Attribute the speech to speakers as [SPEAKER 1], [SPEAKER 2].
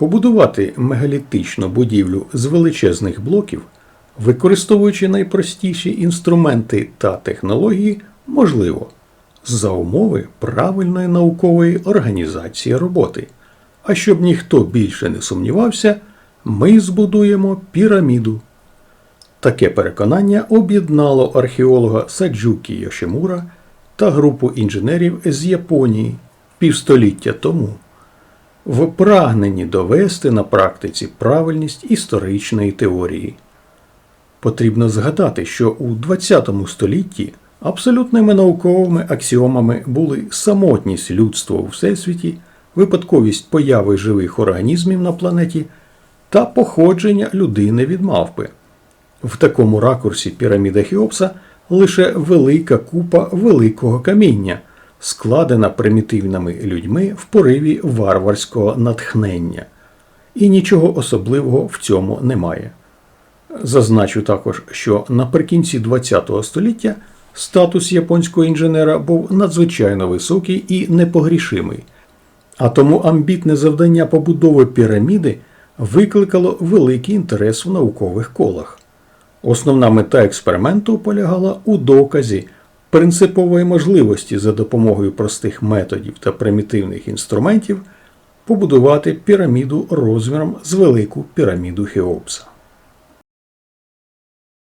[SPEAKER 1] Побудувати мегалітичну будівлю з величезних блоків, використовуючи найпростіші інструменти та технології, можливо, за умови правильної наукової організації роботи. А щоб ніхто більше не сумнівався, ми збудуємо піраміду. Таке переконання об'єднало археолога Саджукі Йошимура та групу інженерів з Японії півстоліття тому в прагненні довести на практиці правильність історичної теорії. Потрібно згадати, що у ХХ столітті абсолютними науковими аксіомами були самотність людства у всесвіті, випадковість появи живих організмів на планеті та походження людини від мавпи. В такому ракурсі піраміда Хеопса лише велика купа великого каміння, складена примітивними людьми в пориві варварського натхнення. І нічого особливого в цьому немає. Зазначу також, що наприкінці ХХ століття статус японського інженера був надзвичайно високий і непогрішимий, а тому амбітне завдання побудови піраміди викликало великий інтерес в наукових колах. Основна мета експерименту полягала у доказі принципової можливості за допомогою простих методів та примітивних інструментів побудувати піраміду розміром з велику піраміду Хеопса.